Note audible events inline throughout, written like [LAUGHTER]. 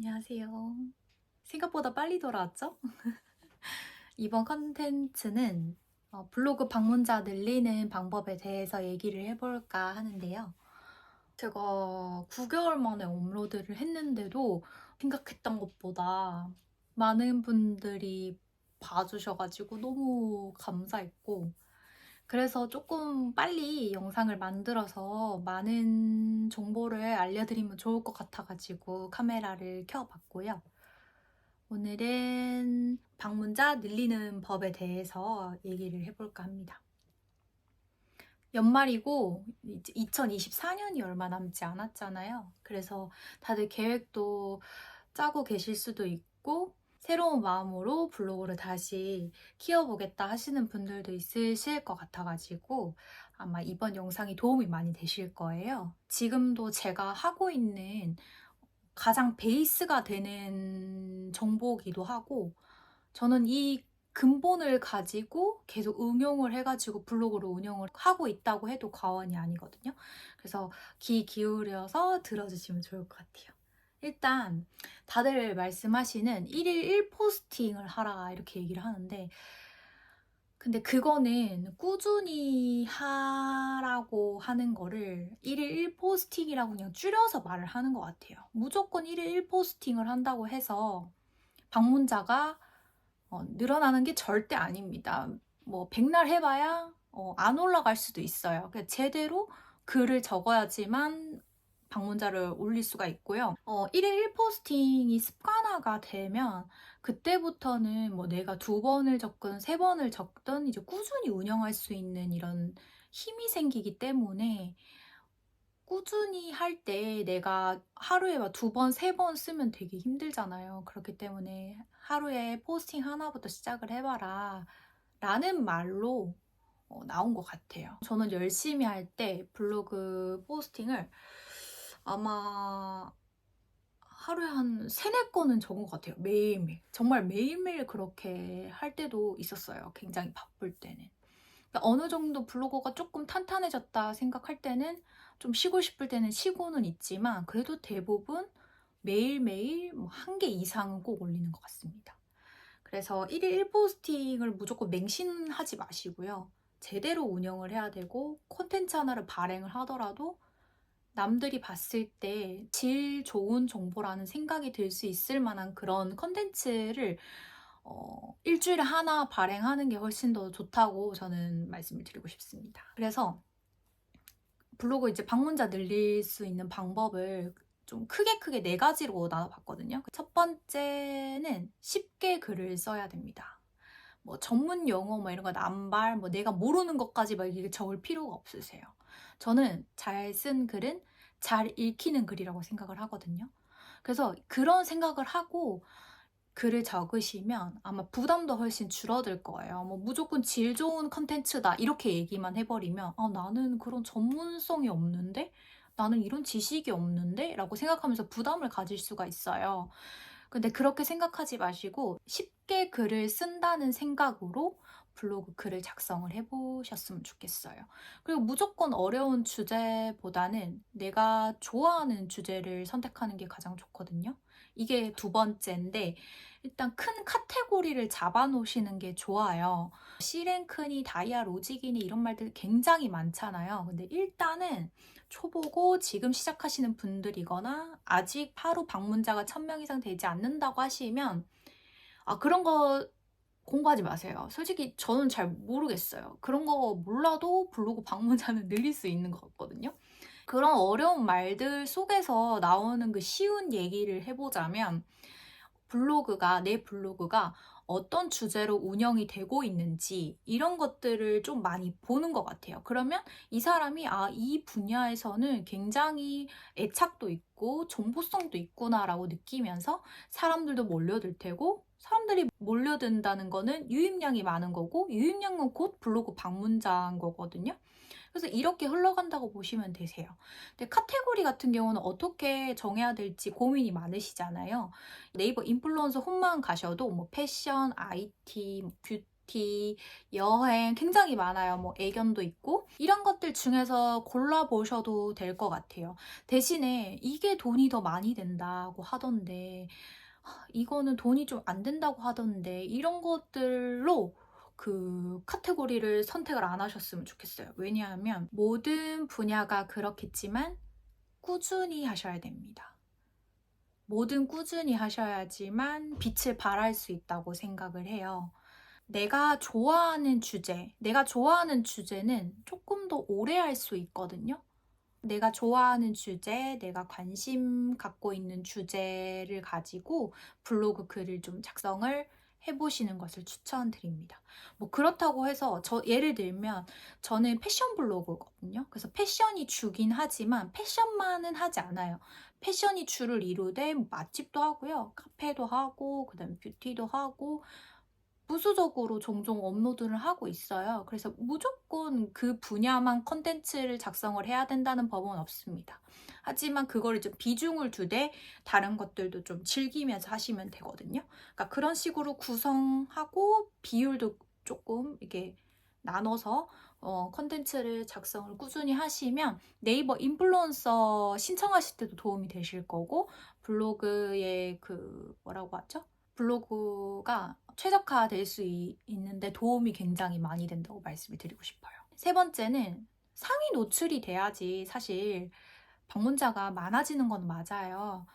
안녕하세요. 생각보다 빨리 돌아왔죠? [LAUGHS] 이번 컨텐츠는 어, 블로그 방문자 늘리는 방법에 대해서 얘기를 해볼까 하는데요. 제가 9개월 만에 업로드를 했는데도 생각했던 것보다 많은 분들이 봐주셔가지고 너무 감사했고, 그래서 조금 빨리 영상을 만들어서 많은 정보를 알려드리면 좋을 것 같아가지고 카메라를 켜봤고요. 오늘은 방문자 늘리는 법에 대해서 얘기를 해볼까 합니다. 연말이고 이제 2024년이 얼마 남지 않았잖아요. 그래서 다들 계획도 짜고 계실 수도 있고 새로운 마음으로 블로그를 다시 키워보겠다 하시는 분들도 있으실 것 같아가지고 아마 이번 영상이 도움이 많이 되실 거예요. 지금도 제가 하고 있는 가장 베이스가 되는 정보기도 하고 저는 이 근본을 가지고 계속 응용을 해가지고 블로그를 운영을 하고 있다고 해도 과언이 아니거든요. 그래서 귀 기울여서 들어주시면 좋을 것 같아요. 일단 다들 말씀하시는 1일 1포스팅을 하라 이렇게 얘기를 하는데 근데 그거는 꾸준히 하라고 하는 거를 1일 1포스팅이라고 그냥 줄여서 말을 하는 것 같아요. 무조건 1일 1포스팅을 한다고 해서 방문자가 어, 늘어나는 게 절대 아닙니다. 뭐 백날 해봐야 어, 안 올라갈 수도 있어요. 그러니까 제대로 글을 적어야지만 방문자를 올릴 수가 있고요. 어, 1일 1포스팅이 습관화가 되면 그때부터는 뭐 내가 두 번을 적든 세 번을 적든 이제 꾸준히 운영할 수 있는 이런 힘이 생기기 때문에 꾸준히 할 때 내가 하루에 두 번, 세 번 쓰면 되게 힘들잖아요. 그렇기 때문에 하루에 포스팅 하나부터 시작을 해봐라. 라는 말로 어, 나온 것 같아요. 저는 열심히 할 때 블로그 포스팅을 아마 하루에 한 세네 건은 적은 것 같아요. 매일매일. 정말 매일매일 그렇게 할 때도 있었어요. 굉장히 바쁠 때는. 그러니까 어느 정도 블로거가 조금 탄탄해졌다 생각할 때는 좀 쉬고 싶을 때는 쉬고는 있지만 그래도 대부분 매일매일 뭐 한 개 이상은 꼭 올리는 것 같습니다. 그래서 1일 1포스팅을 무조건 맹신하지 마시고요. 제대로 운영을 해야 되고 콘텐츠 하나를 발행을 하더라도 남들이 봤을 때 질 좋은 정보라는 생각이 들 수 있을 만한 그런 컨텐츠를 어, 일주일에 하나 발행하는 게 훨씬 더 좋다고 저는 말씀을 드리고 싶습니다. 그래서 블로그 이제 방문자 늘릴 수 있는 방법을 좀 크게 크게 네 가지로 나눠봤거든요. 첫 번째는 쉽게 글을 써야 됩니다. 뭐 전문 용어 뭐 이런 거 남발 뭐 내가 모르는 것까지 막 적을 필요가 없으세요. 저는 잘 쓴 글은 잘 읽히는 글이라고 생각을 하거든요. 그래서 그런 생각을 하고 글을 적으시면 아마 부담도 훨씬 줄어들 거예요. 뭐 무조건 질 좋은 컨텐츠다 이렇게 얘기만 해버리면 아, 나는 그런 전문성이 없는데 나는 이런 지식이 없는데 라고 생각하면서 부담을 가질 수가 있어요. 근데 그렇게 생각하지 마시고 쉽게 글을 쓴다는 생각으로 블로그 글을 작성을 해보셨으면 좋겠어요. 그리고 무조건 어려운 주제보다는 내가 좋아하는 주제를 선택하는 게 가장 좋거든요. 이게 두 번째인데 일단 큰 카테고리를 잡아놓으시는 게 좋아요. C랭크니 다이아 로직이니 이런 말들 굉장히 많잖아요. 근데 일단은 초보고 지금 시작하시는 분들이거나 아직 하루 방문자가 1000명 이상 되지 않는다고 하시면 아 그런 거 공부하지 마세요. 솔직히 저는 잘 모르겠어요. 그런 거 몰라도 블로그 방문자는 [LAUGHS] 늘릴 수 있는 것 같거든요. 그런 어려운 말들 속에서 나오는 그 쉬운 얘기를 해보자면 블로그가 내 블로그가 어떤 주제로 운영이 되고 있는지 이런 것들을 좀 많이 보는 것 같아요. 그러면 이 사람이 아, 이 분야에서는 굉장히 애착도 있고 정보성도 있구나라고 느끼면서 사람들도 몰려들 테고 사람들이 몰려든다는 거는 유입량이 많은 거고 유입량은 곧 블로그 방문자인 거거든요. 그래서 이렇게 흘러간다고 보시면 되세요. 근데 카테고리 같은 경우는 어떻게 정해야 될지 고민이 많으시잖아요. 네이버 인플루언서 홈만 가셔도 뭐 패션, IT, 뷰티 뷰티, 여행 굉장히 많아요. 뭐 애견도 있고 이런 것들 중에서 골라보셔도 될 것 같아요. 대신에 이게 돈이 더 많이 된다고 하던데 하, 이거는 돈이 좀 안 된다고 하던데 이런 것들로 그 카테고리를 선택을 안 하셨으면 좋겠어요. 왜냐하면 모든 분야가 그렇겠지만 꾸준히 하셔야 됩니다. 뭐든 꾸준히 하셔야지만 빛을 발할 수 있다고 생각을 해요. 내가 좋아하는 주제, 내가 좋아하는 주제는 조금 더 오래 할 수 있거든요. 내가 좋아하는 주제, 내가 관심 갖고 있는 주제를 가지고 블로그 글을 좀 작성을 해보시는 것을 추천드립니다. 뭐 그렇다고 해서 저 예를 들면 저는 패션 블로그거든요. 그래서 패션이 주긴 하지만 패션만은 하지 않아요. 패션이 주를 이루되 뭐 맛집도 하고요. 카페도 하고 그다음에 뷰티도 하고 부수적으로 종종 업로드를 하고 있어요. 그래서 무조건 그 분야만 컨텐츠를 작성을 해야 된다는 법은 없습니다. 하지만 그거를 좀 비중을 두되 다른 것들도 좀 즐기면서 하시면 되거든요. 그러니까 그런 식으로 구성하고 비율도 조금 이게 나눠서 어, 컨텐츠를 작성을 꾸준히 하시면 네이버 인플루언서 신청하실 때도 도움이 되실 거고 블로그의 그 뭐라고 하죠? 블로그가 최적화 될 수 있는데 도움이 굉장히 많이 된다고 말씀을 드리고 싶어요. 세 번째는 상위 노출이 돼야지 사실 방문자가 많아지는 건 맞아요.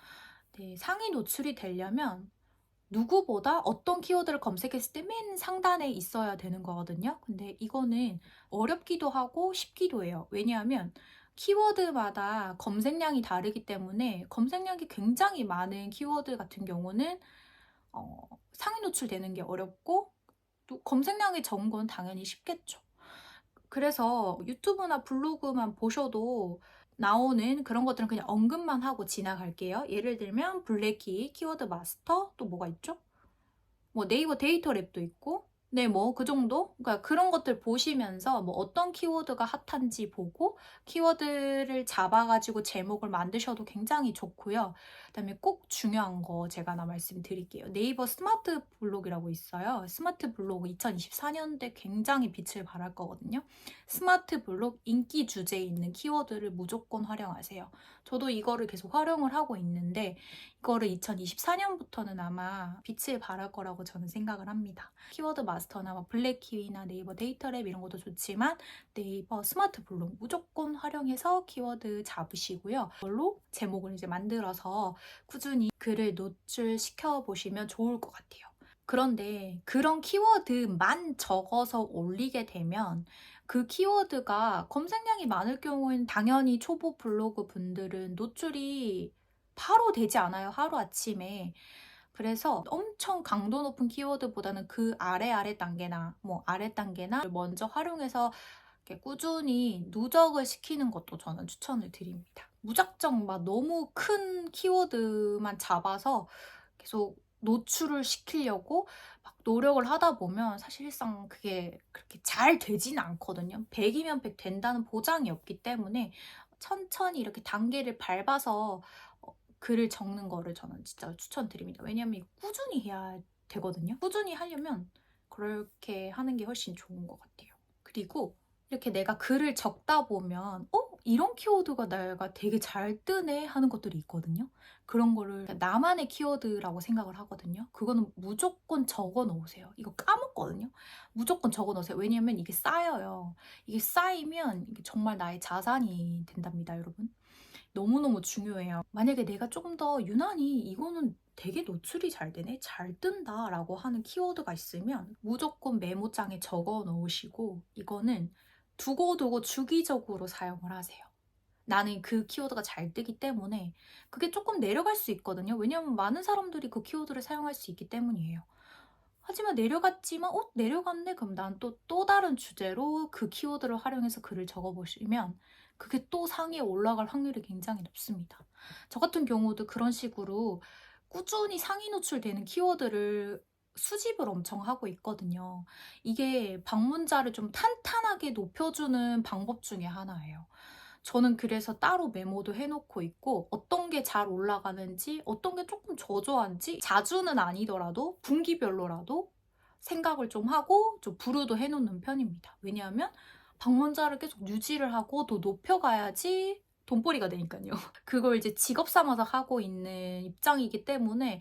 네, 상위 노출이 되려면 누구보다 어떤 키워드를 검색했을 때 맨 상단에 있어야 되는 거거든요. 근데 이거는 어렵기도 하고 쉽기도 해요. 왜냐하면 키워드마다 검색량이 다르기 때문에 검색량이 굉장히 많은 키워드 같은 경우는 어, 상위 노출되는 게 어렵고 또 검색량이 적은 건 당연히 쉽겠죠. 그래서 유튜브나 블로그만 보셔도 나오는 그런 것들은 그냥 언급만 하고 지나갈게요. 예를 들면 블랙키, 키워드 마스터, 또 뭐가 있죠? 뭐 네이버 데이터 랩도 있고 네, 뭐 그 정도? 그러니까 그런 것들 보시면서 뭐 어떤 키워드가 핫한지 보고 키워드를 잡아가지고 제목을 만드셔도 굉장히 좋고요. 그다음에 꼭 중요한 거 제가 하나 말씀드릴게요. 네이버 스마트 블록이라고 있어요. 스마트 블록 2024년대 굉장히 빛을 발할 거거든요. 스마트 블록 인기 주제에 있는 키워드를 무조건 활용하세요. 저도 이거를 계속 활용을 하고 있는데 이거를 2024년부터는 아마 빛을 발할 거라고 저는 생각을 합니다. 키워드 마스 터나 뭐 블랙키위나 네이버 데이터랩 이런 것도 좋지만 네이버 스마트 블록 무조건 활용해서 키워드 잡으시고요. 그걸로 제목을 이제 만들어서 꾸준히 글을 노출시켜 보시면 좋을 것 같아요. 그런데 그런 키워드만 적어서 올리게 되면 그 키워드가 검색량이 많을 경우에는 당연히 초보 블로그 분들은 노출이 바로 되지 않아요. 하루 아침에. 그래서 엄청 강도 높은 키워드보다는 그 아래 아래 단계나 뭐 아래 단계나 먼저 활용해서 꾸준히 누적을 시키는 것도 저는 추천을 드립니다. 무작정 막 너무 큰 키워드만 잡아서 계속 노출을 시키려고 막 노력을 하다 보면 사실상 그게 그렇게 잘 되지는 않거든요. 100이면 100 된다는 보장이 없기 때문에 천천히 이렇게 단계를 밟아서 어, 글을 적는 거를 저는 진짜 추천드립니다. 왜냐면 꾸준히 해야 되거든요. 꾸준히 하려면 그렇게 하는 게 훨씬 좋은 것 같아요. 그리고 이렇게 내가 글을 적다 보면 어? 이런 키워드가 내가 되게 잘 뜨네 하는 것들이 있거든요. 그런 거를 나만의 키워드라고 생각을 하거든요. 그거는 무조건 적어 놓으세요. 이거 까먹거든요. 무조건 적어 놓으세요. 왜냐면 이게 쌓여요. 이게 쌓이면 이게 정말 나의 자산이 된답니다, 여러분. 너무너무 중요해요. 만약에 내가 조금 더 유난히 이거는 되게 노출이 잘 되네, 잘 뜬다 라고 하는 키워드가 있으면 무조건 메모장에 적어 놓으시고 이거는 두고두고 주기적으로 사용을 하세요. 나는 그 키워드가 잘 뜨기 때문에 그게 조금 내려갈 수 있거든요. 왜냐하면 많은 사람들이 그 키워드를 사용할 수 있기 때문이에요. 하지만 내려갔지만 어 내려갔네 그럼 난 또또 다른 주제로 그 키워드를 활용해서 글을 적어보시면 그게 또 상위에 올라갈 확률이 굉장히 높습니다. 저 같은 경우도 그런 식으로 꾸준히 상위 노출되는 키워드를 수집을 엄청 하고 있거든요. 이게 방문자를 좀 탄탄하게 높여주는 방법 중에 하나예요. 저는 그래서 따로 메모도 해놓고 있고 어떤 게 잘 올라가는지 어떤 게 조금 저조한지 자주는 아니더라도 분기별로라도 생각을 좀 하고 좀 부르도 해놓는 편입니다. 왜냐하면 방문자를 계속 유지를 하고 더 높여가야지 돈벌이가 되니까요. [LAUGHS] 그걸 이제 직업 삼아서 하고 있는 입장이기 때문에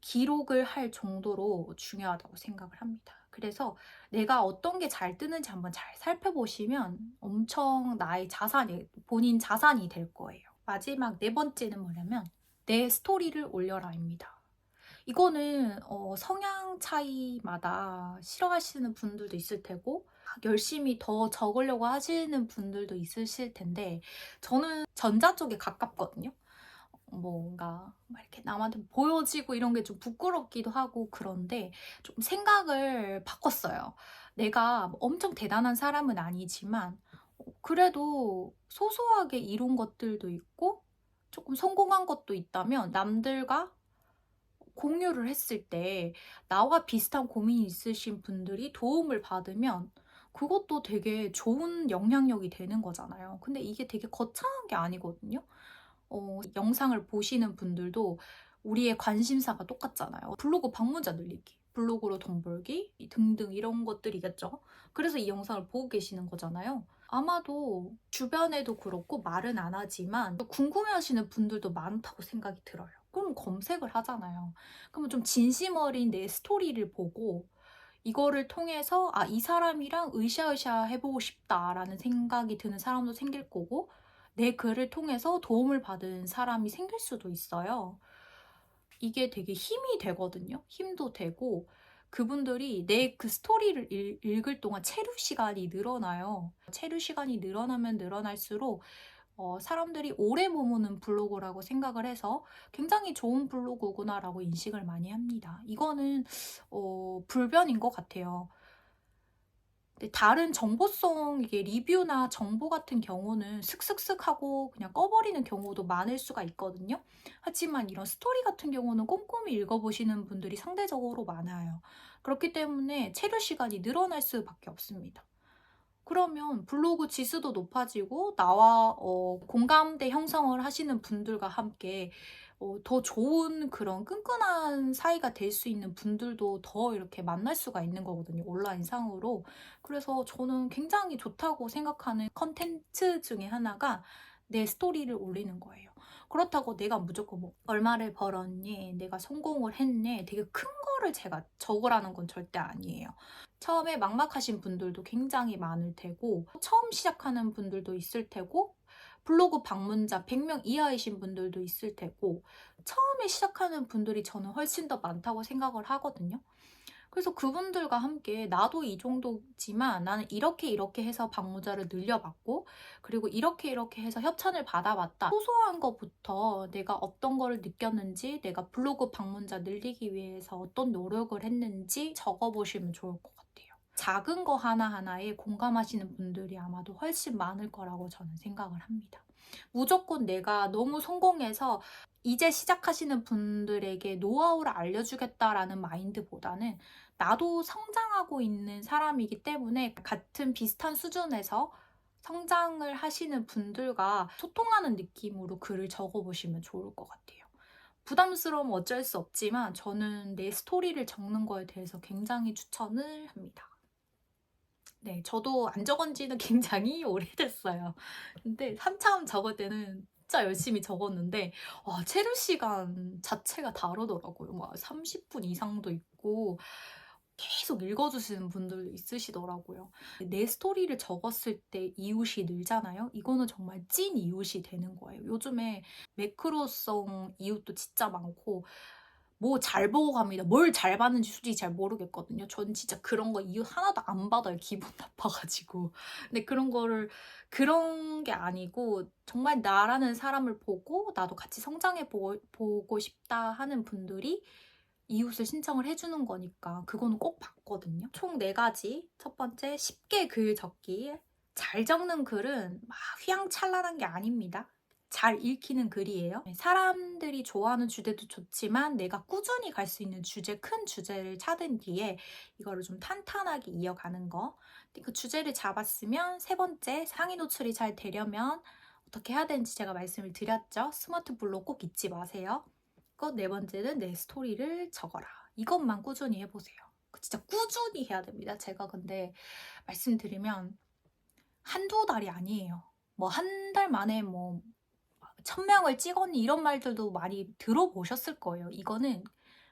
기록을 할 정도로 중요하다고 생각을 합니다. 그래서 내가 어떤 게 잘 뜨는지 한번 잘 살펴보시면 엄청 나의 자산이, 본인 자산이 될 거예요. 마지막 네 번째는 뭐냐면 내 스토리를 올려라입니다. 이거는 어, 성향 차이마다 싫어하시는 분들도 있을 테고 열심히 더 적으려고 하시는 분들도 있으실 텐데 저는 전자 쪽에 가깝거든요. 뭔가 막 이렇게 남한테 보여지고 이런 게 좀 부끄럽기도 하고 그런데 좀 생각을 바꿨어요. 내가 뭐 엄청 대단한 사람은 아니지만 어, 그래도 소소하게 이룬 것들도 있고 조금 성공한 것도 있다면 남들과 공유를 했을 때 나와 비슷한 고민이 있으신 분들이 도움을 받으면 그것도 되게 좋은 영향력이 되는 거잖아요. 근데 이게 되게 거창한 게 아니거든요. 어, 영상을 보시는 분들도 우리의 관심사가 똑같잖아요. 블로그 방문자 늘리기, 블로그로 돈 벌기 등등 이런 것들이겠죠. 그래서 이 영상을 보고 계시는 거잖아요. 아마도 주변에도 그렇고 말은 안 하지만 궁금해하시는 분들도 많다고 생각이 들어요. 그럼 검색을 하잖아요. 그러면 좀 진심 어린 내 스토리를 보고 이거를 통해서 아, 이 사람이랑 으쌰으쌰 해보고 싶다라는 생각이 드는 사람도 생길 거고 내 글을 통해서 도움을 받은 사람이 생길 수도 있어요. 이게 되게 힘이 되거든요. 힘도 되고 그분들이 내 그 스토리를 읽, 읽을 동안 체류 시간이 늘어나요. 체류 시간이 늘어나면 늘어날수록 어, 사람들이 오래 머무는 블로그라고 생각을 해서 굉장히 좋은 블로그구나라고 인식을 많이 합니다. 이거는 어, 불변인 것 같아요. 다른 정보성 이게 리뷰나 정보 같은 경우는 슥슥슥 하고 그냥 꺼버리는 경우도 많을 수가 있거든요. 하지만 이런 스토리 같은 경우는 꼼꼼히 읽어보시는 분들이 상대적으로 많아요. 그렇기 때문에 체류 시간이 늘어날 수밖에 없습니다. 그러면 블로그 지수도 높아지고 나와 어, 공감대 형성을 하시는 분들과 함께 어, 더 좋은 그런 끈끈한 사이가 될 수 있는 분들도 더 이렇게 만날 수가 있는 거거든요. 온라인상으로. 그래서 저는 굉장히 좋다고 생각하는 컨텐츠 중에 하나가 내 스토리를 올리는 거예요. 그렇다고 내가 무조건 뭐 얼마를 벌었니, 내가 성공을 했네, 되게 큰 거를 제가 적으라는 건 절대 아니에요. 처음에 막막하신 분들도 굉장히 많을 테고, 처음 시작하는 분들도 있을 테고, 블로그 방문자 100명 이하이신 분들도 있을 테고, 처음에 시작하는 분들이 저는 훨씬 더 많다고 생각을 하거든요. 그래서 그분들과 함께 나도 이 정도지만 나는 이렇게 이렇게 해서 방문자를 늘려봤고 그리고 이렇게 이렇게 해서 협찬을 받아봤다. 소소한 것부터 내가 어떤 거를 느꼈는지 내가 블로그 방문자 늘리기 위해서 어떤 노력을 했는지 적어보시면 좋을 것 같아요. 작은 거 하나하나에 공감하시는 분들이 아마도 훨씬 많을 거라고 저는 생각을 합니다. 무조건 내가 너무 성공해서 이제 시작하시는 분들에게 노하우를 알려주겠다라는 마인드보다는 나도 성장하고 있는 사람이기 때문에 같은 비슷한 수준에서 성장을 하시는 분들과 소통하는 느낌으로 글을 적어보시면 좋을 것 같아요. 부담스러우면 어쩔 수 없지만 저는 내 스토리를 적는 거에 대해서 굉장히 추천을 합니다. 네, 저도 안 적은 지는 [LAUGHS] 굉장히 오래됐어요. 근데 한참 적을 때는 진짜 열심히 적었는데 와, 체류 시간 자체가 다르더라고요. 막 30분 이상도 있고 계속 읽어주시는 분들도 있으시더라고요. 내 스토리를 적었을 때 이웃이 늘잖아요. 이거는 정말 찐 이웃이 되는 거예요. 요즘에 매크로성 이웃도 진짜 많고 뭐 잘 보고 갑니다. 뭘잘 받는지 솔직히 잘 모르겠거든요. 전 진짜 그런 거 이웃 하나도 안 받아요. 기분 [LAUGHS] 나빠가지고. 근데 그런 거를 그런 게 아니고 정말 나라는 사람을 보고 나도 같이 성장해 보고 싶다 하는 분들이 이웃을 신청을 해주는 거니까 그거는 꼭 봤거든요. 총네 가지. 첫 번째, 쉽게 글 적기. 잘 적는 글은 막 휘황찬란한 게 아닙니다. 잘 읽히는 글이에요. 사람들이 좋아하는 주제도 좋지만 내가 꾸준히 갈 수 있는 주제, 큰 주제를 찾은 뒤에 이거를 좀 탄탄하게 이어가는 거. 그 주제를 잡았으면 세 번째, 상위 노출이 잘 되려면 어떻게 해야 되는지 제가 말씀을 드렸죠. 스마트 블록 꼭 잊지 마세요. 네 번째는 내 스토리를 적어라. 이것만 꾸준히 해보세요. 진짜 꾸준히 해야 됩니다. 제가 근데 말씀드리면 한두 달이 아니에요. 뭐 한 달 만에 뭐 천명을 찍었니 이런 말들도 많이 들어보셨을 거예요. 이거는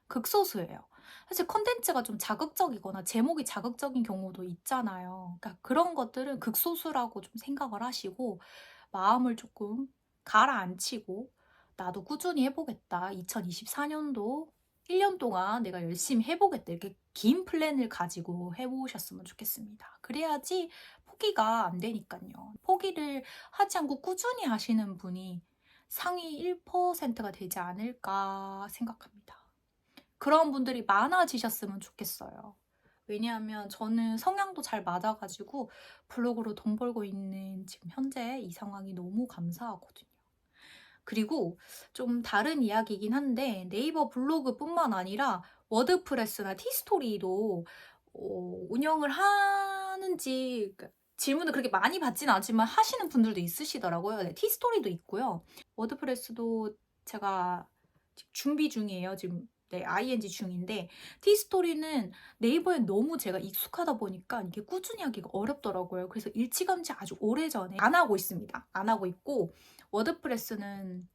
극소수예요. 사실 컨텐츠가 좀 자극적이거나 제목이 자극적인 경우도 있잖아요. 그러니까 그런 것들은 극소수라고 좀 생각을 하시고 마음을 조금 가라앉히고 나도 꾸준히 해보겠다. 2024년도 1년 동안 내가 열심히 해보겠다. 이렇게 긴 플랜을 가지고 해보셨으면 좋겠습니다. 그래야지 포기가 안 되니까요. 포기를 하지 않고 꾸준히 하시는 분이 상위 1%가 되지 않을까 생각합니다. 그런 분들이 많아지셨으면 좋겠어요. 왜냐하면 저는 성향도 잘 맞아가지고 블로그로 돈 벌고 있는 지금 현재 이 상황이 너무 감사하거든요. 그리고 좀 다른 이야기이긴 한데 네이버 블로그뿐만 아니라 워드프레스나 티스토리도 어, 운영을 하는지 그러니까 질문을 그렇게 많이 받진 않지만 하시는 분들도 있으시더라고요. 네, 티스토리도 있고요. 워드프레스도 제가 준비 중이에요. 지금 네, ing 중인데 티스토리는 네이버에 너무 제가 익숙하다 보니까 이게 꾸준히 하기가 어렵더라고요. 그래서 일찌감치 아주 오래전에 안 하고 있습니다. 안 하고 있고 워드프레스는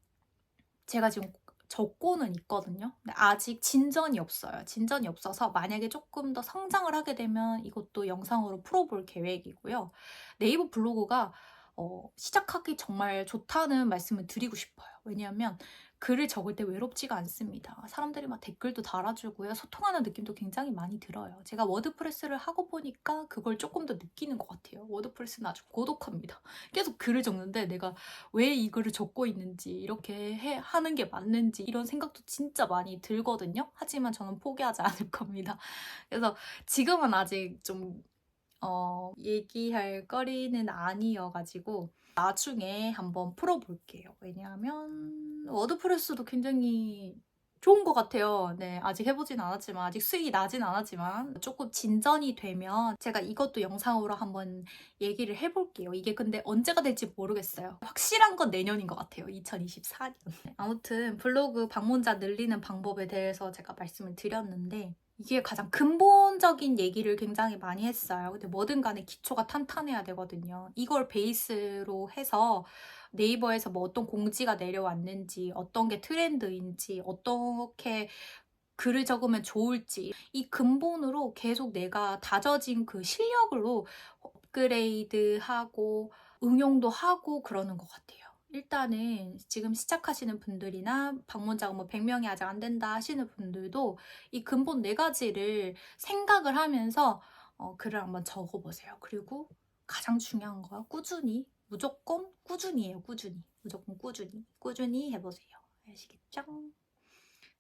제가 지금 적고는 있거든요. 근데 아직 진전이 없어요. 진전이 없어서 만약에 조금 더 성장을 하게 되면 이것도 영상으로 풀어볼 계획이고요. 네이버 블로그가 어, 시작하기 정말 좋다는 말씀을 드리고 싶어요. 왜냐하면 글을 적을 때 외롭지가 않습니다. 사람들이 막 댓글도 달아주고요. 소통하는 느낌도 굉장히 많이 들어요. 제가 워드프레스를 하고 보니까 그걸 조금 더 느끼는 것 같아요. 워드프레스는 아주 고독합니다. 계속 글을 적는데 내가 왜 이 글을 적고 있는지 이렇게 해, 하는 게 맞는지 이런 생각도 진짜 많이 들거든요. 하지만 저는 포기하지 [LAUGHS] 않을 겁니다. 그래서 지금은 아직 좀 어, 얘기할 거리는 아니어가지고 나중에 한번 풀어볼게요. 왜냐하면 워드프레스도 굉장히 좋은 것 같아요. 네, 아직 해보진 않았지만, 아직 수익이 나진 않았지만, 조금 진전이 되면 제가 이것도 영상으로 한번 얘기를 해볼게요. 이게 근데 언제가 될지 모르겠어요. 확실한 건 내년인 것 같아요. 2024년. 아무튼 블로그 방문자 늘리는 방법에 대해서 제가 말씀을 드렸는데, 이게 가장 근본적인 얘기를 굉장히 많이 했어요. 근데 뭐든 간에 기초가 탄탄해야 되거든요. 이걸 베이스로 해서 네이버에서 뭐 어떤 공지가 내려왔는지, 어떤 게 트렌드인지, 어떻게 글을 적으면 좋을지, 이 근본으로 계속 내가 다져진 그 실력으로 업그레이드하고 응용도 하고 그러는 것 같아요. 일단은 지금 시작하시는 분들이나 방문자가 뭐 100명이 아직 안 된다 하시는 분들도 이 근본 네 가지를 생각을 하면서 어, 글을 한번 적어보세요. 그리고 가장 중요한 거야 꾸준히 무조건 꾸준히해요 꾸준히 무조건 꾸준히 꾸준히 해보세요. 아시겠죠?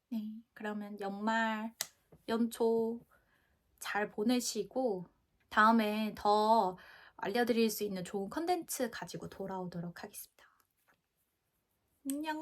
네 그러면 연말 연초 잘 보내시고 다음에 더 알려드릴 수 있는 좋은 컨텐츠 가지고 돌아오도록 하겠습니다. 안녕.